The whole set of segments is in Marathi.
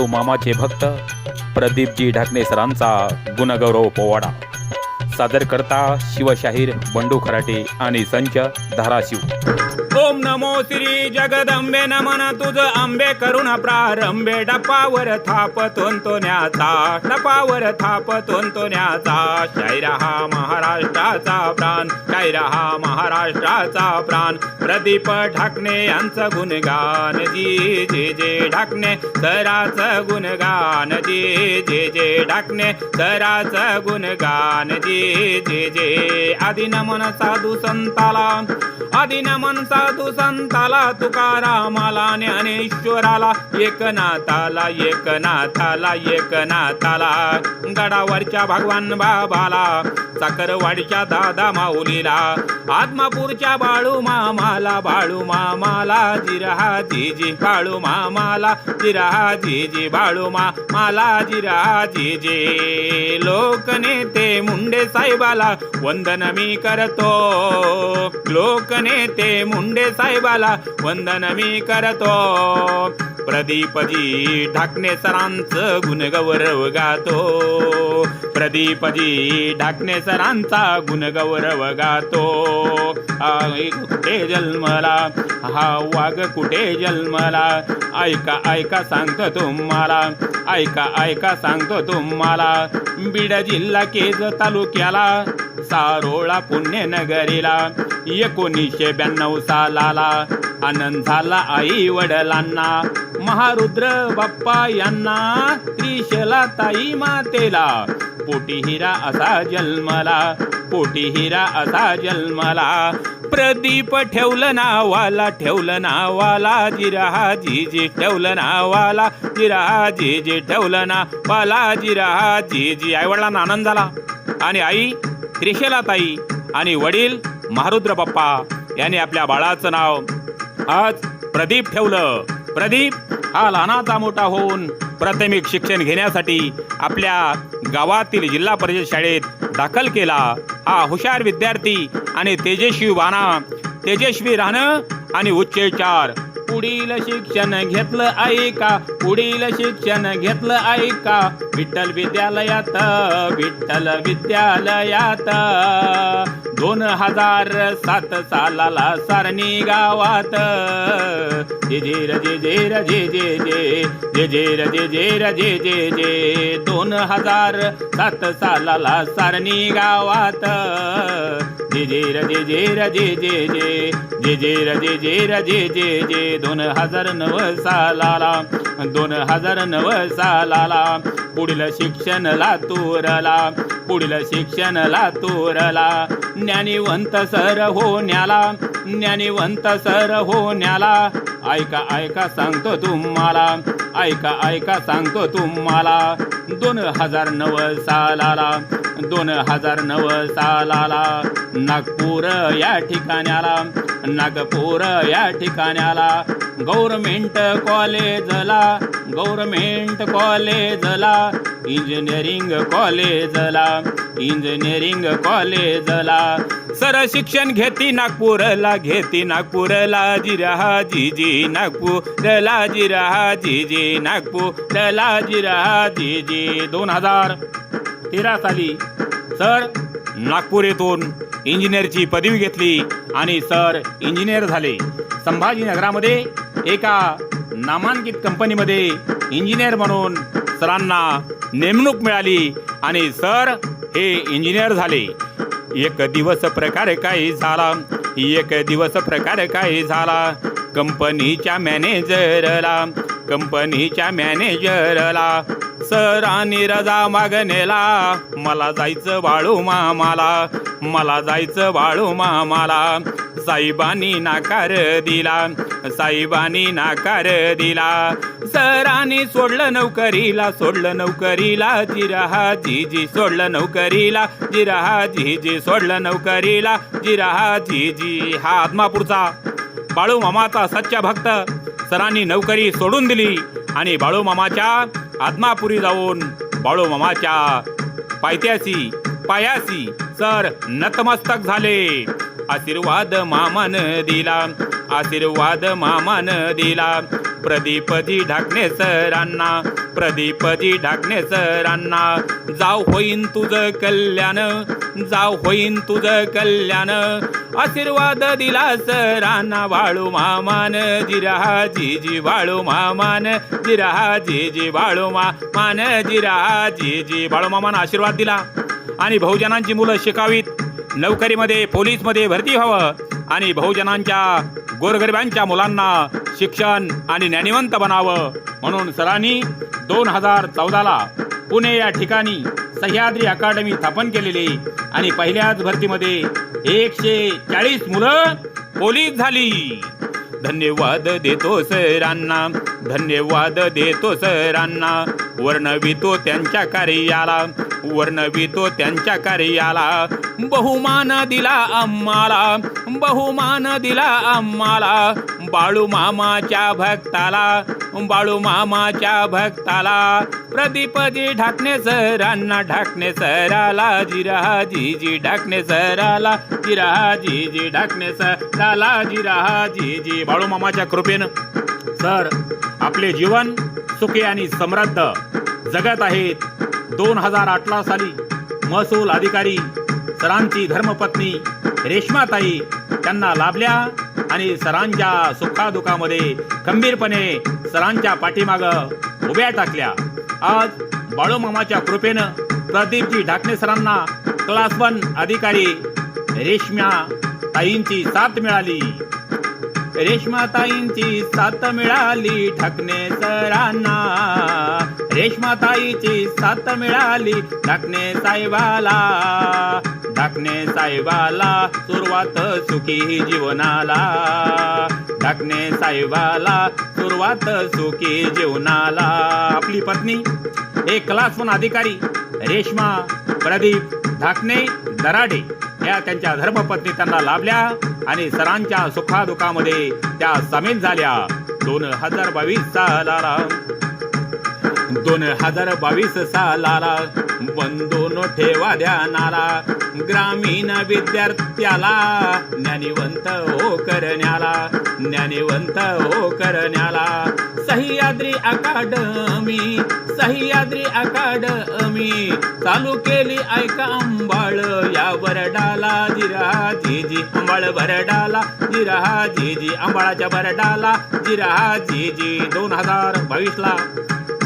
बाळू मामाचे भक्त प्रदीपजी ढाकणे सरांचा गुणगौरव पोवाडा. सादर करता शिवशाहीर बंडू खराटे आणि संच धाराशिव. ओम नमो श्री जगदंबे नमन तुझ आंबे करुण प्रारंभे डपावर थाप तोंतोण्याचा डपावर थाप तोंतोण्याचा शायरा हा महाराष्ट्राचा प्राण शायरा हा महाराष्ट्राचा प्राण. प्रदीप ढाकणे यांचं गुणगान जी जे जे ढाकणे सराचं गुणगान जी जे जे ढाकणे सराचं गुणगान जी जे जे आदि नमन साधू संताला आदि नमन साधू संताला तुकारामाला ज्ञानेश्वराला एकनाथाला एकनाथाला एकनाथाला. गडावरच्या भगवान बाबाला साखरवाडीच्या दादा माऊलीला आत्मापूरच्या बाळू मामाला बाळू मामाला जिरहा जीजी बाळू मामाला जिरहा जीजी बाळू मामाला जिरहा जीजी लोकनेते मुंडे साहेबाला वंदन मी करतो. लोकनेते मुंडे साहेबाला वंदन मी करतो. प्रदीपजी ढाकणे सरांचं गुणगौरव गातो. प्रदीपजी ढाकणे सरांचा गुणगौरव गातो. कुठे जन्मला? हा वाघ कुठे जन्मला? ऐका ऐका सांगतो तुम्हाला. ऐका ऐका सांगतो तुम्हाला. बीड जिल्हा केज तालुक्याला सारोळा पुण्यनगरीला एकोणीसशे ब्याण्णव सालाला आनंद झाला आई वडिलांना. महारुद्र बाप्पा यांना त्रिशला ताई मातेला. पोटी हिरा असा जन्मला पोटी हिरा असा जन्मला. प्रदीप ठेवलं नावाला ठेवलं नावाला जिरा जीजी ठेवलं नावाला जिरा जीजी ठेवलं नावाला जिरा जीजी आई वडिलांना आनंद झाला. आणि आई त्रिशला ताई आणि वडील महारुद्र बाप्पा यांनी आपल्या बाळाचं नाव आज प्रदीप ठेवलं. प्रदीप हा लहानाचा मोठा होऊन प्राथमिक शिक्षण घेण्यासाठी आपल्या गावातील जिल्हा परिषद शाळेत दाखल केला. हा हुशार विद्यार्थी आणि तेजस्वी वाना तेजस्वी राहणं आणि उच्चचार पुढील शिक्षण घेतलं ऐका पुढील शिक्षण घेतलं ऐका. विठ्ठल विद्यालयात विठ्ठल विद्यालयात. दोन हजार सात सालाला सारणी गावात. जे जे र जे जे जे जे जे जे जे जे जे जे जे. दोन हजार सात सालाला सारणी गावात. जे जे र जे रजे जे जे जे. जे जे जे जे जे जे दोन हजार नव सालाला दोन हजार नव सालाला. पुढील शिक्षणला तोरला पुढील शिक्षणला तोरला. ज्ञानीवंत सर होण्याला ज्ञानीवंत सर होण्याला ऐका ऐका सांगतो तुम्हाला. ऐका ऐका सांगतो तुम्हाला. दोन हजार नव सालाला दोन हजार नव सालाला नागपूर या ठिकाण्याला नागपूर या ठिकाण्याला गव्हर्मेंट कॉलेजला गव्हर्मेंट कॉलेजला इंजिनिअरिंग कॉलेजला इंजिनिअरिंग कॉलेजला. सर शिक्षण घेती नागपूरला घेती नागपूरला जिरा जीजी नागपूरला जिरा जीजी नागपूरला जिरा जीजी दोन हजार तेरा साली सर नागपूर येथून इंजिनिअरची पदवी घेतली आणि सर इंजिनियर झाले. संभाजीनगरामध्ये एका नामांकित कंपनीमध्ये इंजिनियर म्हणून सरांना नेमणूक मिळाली आणि सर हे इंजिनियर झाले. एक दिवस प्रकार काही झाला. एक दिवस प्रकार काही झाला. कंपनीच्या मॅनेजरला कंपनीच्या मॅनेजरला सरांनी रजा मागणेला मला जायचं वाळू मामाला मला जायचं वाळू मामाला साहेबांनी नाकार दिला साहेबांनी नाकार दिला. सरांनी सोडलं नौकरीला सोडलं नौकरीला जिराहा जीजी सोडलं नौकरीला जिराहा जीजी सोडलं नौकरीला जिराहा जीजी हा आदमापूरचा बाळू मामाचा सच्चा भक्त. सरांनी नोकरी सोडून दिली आणि बाळू मामाच्या आत्मापुरी जाऊन बाळू मामाच्या पायथ्यासी पायासी सर नतमस्तक झाले. आशीर्वाद मामान दिला. आशीर्वाद मामान दिला. प्रदीपजी ढाकणे सरांना प्रदीपजी ढाकणे सरांना जाव होईन तुझं कल्याण जाव होईन तुझं कल्याण. आशीर्वाद दिला सरांना वाळू मामान जिरा जी वाळू मामान जिरा जी वाळू मामान जिरा जी वाळू मामान आशीर्वाद दिला. आणि बहुजनांची मुलं शिकावीत. नोकरीमध्ये पोलीसमध्ये भरती व्हावं आणि बहुजनांच्या गोरगरिबांच्या मुलांना शिक्षण आणि ज्ञानिवंत बनावं. म्हणून सरांनी दोन हजार चौदाला पुणे या ठिकाणी सह्याद्री अकादमी स्थापन केलेली आणि पहिल्याच भरतीमध्ये एकशे चाळीस मुलं पोलीस झाली. धन्यवाद देतो सरांना धन्यवाद देतो सरांना. वर्णवितो त्यांच्या कार्याला. वर्णवितो त्यांच्या कार्याला. बहुमान दिला आम्हाला बहुमान दिला आम्हाला. बाळू मामाच्या भक्ताला बाळू मामाच्या भक्ताला. प्रदीपजी ढाकणे सरांना ढाकणे सराला जिरा जी ढाकणे सराला जिरा जी ढाकणे सराला जिरा जी. बाळू मामाच्या कृपेनं सर आपले जीवन सुखी आणि समृद्ध जगत आहेत. दोन हजार अठरा साली महसूल अधिकारी सरांची धर्मपत्नी रेश्माताई त्यांना लाभल्या आणि सरांच्या सुखादुखामध्ये खंबीरपणे सरांच्या पाठीमाग उभ्या टाकल्या. आज बाळूमामाच्या कृपेनं प्रदीपजी ढाकणे सरांना क्लास वन अधिकारी रेश्म्या ताईंची साथ मिळाली. रेश्माताईंची साथ मिळाली ठाकणे सरांना. रेश्माताईची साथ मिळाली ढाकणे साहेबाला. ढाकणे साहेबाला सुरुवात सुखी जीवनाला. ढाकणे साहेबाला सुरुवात सुखी जीवनाला. आपली पत्नी एक क्लासवन अधिकारी रेश्मा प्रदीप ढाकणे दराडे या त्यांच्या धर्मपत्नी त्यांना लाभल्या आणि सरांच्या सुखादुखामध्ये त्या सामील झाल्या. दोन हजार बावीस सालाला. दोन हजार बावीस सालाला बंधून ठेवा ध्यानाला ग्रामीण विद्यार्थ्याला ज्ञानिवंत हो करण्याला ज्ञानिवंत हो करण्याला. सह्याद्री अकादमी सह्याद्री अकादमी चालू केली ऐका अंबाळ. या बरडाला जिरा जी अंबाळ बरडाला जिरा जी अंबाळाच्या बरडाला जिरा दोन हजार बावीसला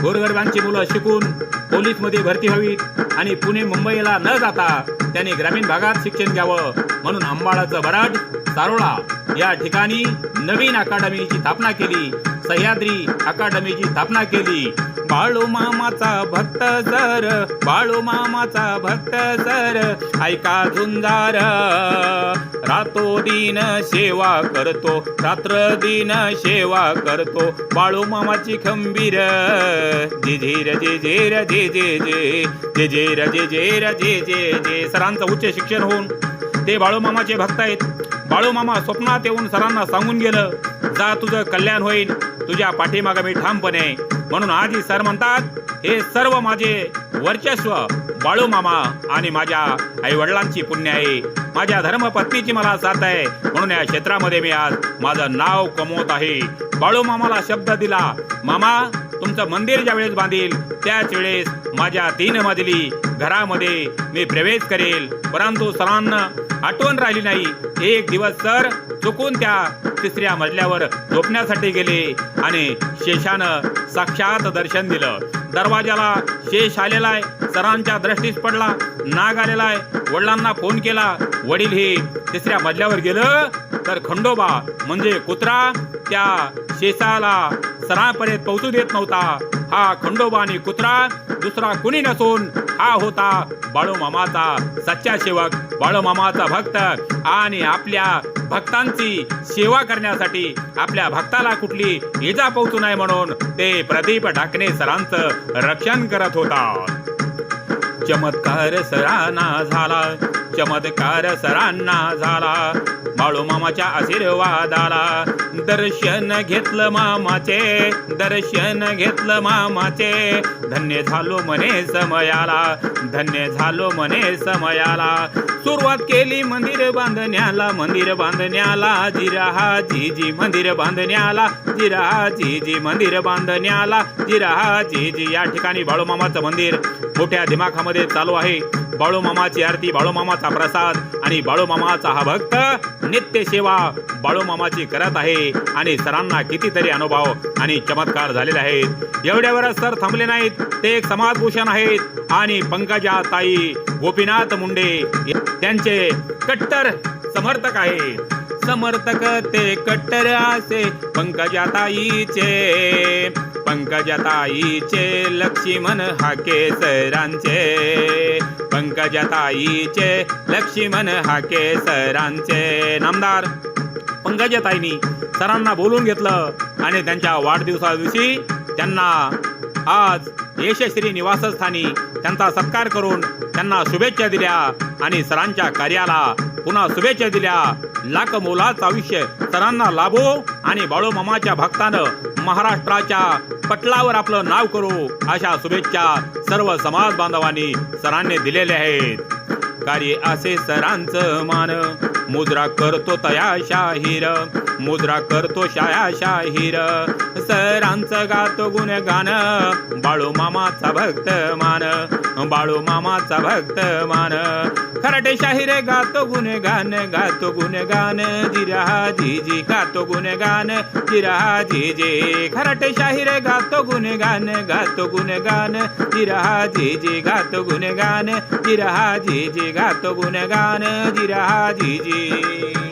गोरगरबांची मुलं शिकून पोलीसमध्ये भरती व्हावीत आणि पुणे मुंबईला न जाता त्यांनी ग्रामीण भागात शिक्षण घ्यावं म्हणून अंबाळाचं बराड सारोळा या ठिकाणी नवीन अकादमीची स्थापना केली. सह्याद्री अकादमीची स्थापना केली. बाळू मामाचा भक्त सर बाळू मामाचा भक्त सर ऐका झुंजार. रातो दिन सेवा करतो रात्र दिन सेवा करतो बाळू मामाची खंबीर. जे जे झेर जे जे जे जे र जे झेर जे जे जे सरांचं उच्च शिक्षण होऊन ते बाळूमामाचे भक्त आहेत. बाळूमामा स्वप्नात येऊन सरांना सांगून गेलं जा तुझं कल्याण होईल. तुझ्या पाठीमागं मी ठामपणे. म्हणून आजही सर म्हणतात हे सर्व माझे वर्चस्व बाळूमामा आणि माझ्या आई वडिलांची पुण्य आहे. माझ्या धर्मपत्नीची मला साथ आहे. म्हणून या क्षेत्रामध्ये मी आज माझं नाव कमवत आहे. बाळूमामाला शब्द दिला मामा तुमचं मंदिर ज्या वेळेस बांधील त्याच वेळेस माझ्या तीन मजली घरामध्ये मी प्रवेश करेल. परंतु सरांना आठवण राहिली नाही. एक दिवस सर चुकून त्या तिसऱ्या मजल्यावर झोपण्यासाठी गेले आणि शेषानं साक्षात दर्शन दिलं. दरवाजाला शेष आलेला आहे. सरांच्या दृष्टीस पडला. नाग आलेला आहे. वडिलांना फोन केला. वडील हे तिसऱ्या मजल्यावर गेलं. तर खंडोबा म्हणजे कुत्रा त्या शेषाला सरांपर्यंत पोहोचू देत नव्हता. हा खंडोबानी कुत्रा दुसरा कुणी नसून हा होता बाळूमामाचा सच्चा सेवक बाळूमामाचा भक्त आणि आपल्या भक्तांची सेवा करण्यासाठी आपल्या भक्ताला कुठली इजा पोहोचू नये म्हणून ते प्रदीप ढाकणे सरांचं रक्षण करत होता. चमत्कार सरांना झाला. चमत्कार सरांना झाला. बाळू मामाच्या आशीर्वादाला दर्शन घेतलं मामाचे दर्शन घेतलं मामाचे. धन्य झालो मने समयाला धन्य झालो मने समयाला. सुरुवात केली मंदिर बांधण्याला मंदिर बांधण्याला जिराहा जीजी मंदिर बांधण्याला जिराहा जीजी मंदिर बांधण्याला जिराहा जीजी या ठिकाणी बाळूमामाचं मंदिर मोठ्या दिमाखामध्ये चालू आहे. बाळूमामाची आरती बाळूमामाचा प्रसाद आणि बाळूमामाचा हा भक्त नित्य सेवा बाळूमामाची करत आहे. आणि सरांना कितीतरी अनुभव आणि चमत्कार झालेले आहेत. एवढ्यावरच सर थांबले नाहीत. ते एक समाजभूषण आहेत. आणि पंकजा ताई गोपीनाथ मुंडे त्यांचे कट्टर समर्थक आहे. समर्थक ते कट्टर असे पंकजाताईचे. पंकजाताईचे लक्ष्मण हाके सरांचे पंकजाताईचे लक्ष्मण हाके सरांचे नामदार पंकजाताईंनी सरांना बोलून घेतलं आणि त्यांच्या वाढदिवसा दिवशी त्यांना आज यशश्री निवासस्थानी त्यांचा सत्कार करून त्यांना शुभेच्छा दिल्या आणि सरांच्या कार्याला पुन्हा शुभेच्छा दिल्या. लाख मोलाचं आयुष्य सरांना लाभो आणि बाळूमामाच्या भक्तानं महाराष्ट्राच्या पटलावर आपलं नाव करू. अशा शुभेच्छा सर्व समाज बांधवांनी सरांनी दिलेल्या आहेत. कार्य असे सरांचं मान. मुद्रा करतो तया शाहीर. मुद्रा करतो शाया शाहीर. सरांचं गातो गुणगान. बाळू मामाचा भक्त मान. बाळू मामाचा भक्त मान. खराटे शाहीर गातो गुणगान गातो गुणगान जिरा जीजी गातो गुणगान जिरा जीजे खराटे शाहीर गातो गुणगान गातो गुणगान जिरा जीजी गातो गुणगान जिरा जीजे गातो गुणगान जिरा जीजी